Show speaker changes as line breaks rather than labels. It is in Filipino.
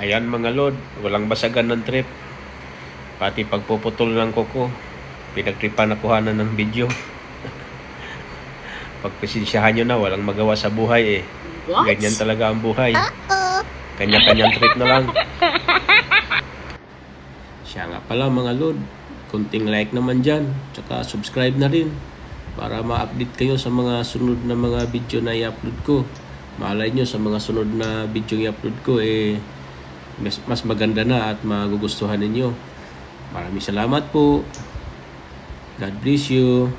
Ayan mga lord, walang basagan ng trip. Pati pagpuputol ng kuko, pinagtripan na kuhanan ng video. Pagpasensyahan nyo na, walang magawa sa buhay eh.
What?
Ganyan talaga ang buhay. Kanya-kanyang trip na lang. Siya nga pala mga lord, kunting like naman dyan, tsaka subscribe na rin para ma-update kayo sa mga sunod na mga video na i-upload ko. Malay nyo sa mga sunod na video i-upload ko eh mas, mas maganda na at magugustuhan ninyo. Maraming salamat po. God bless you.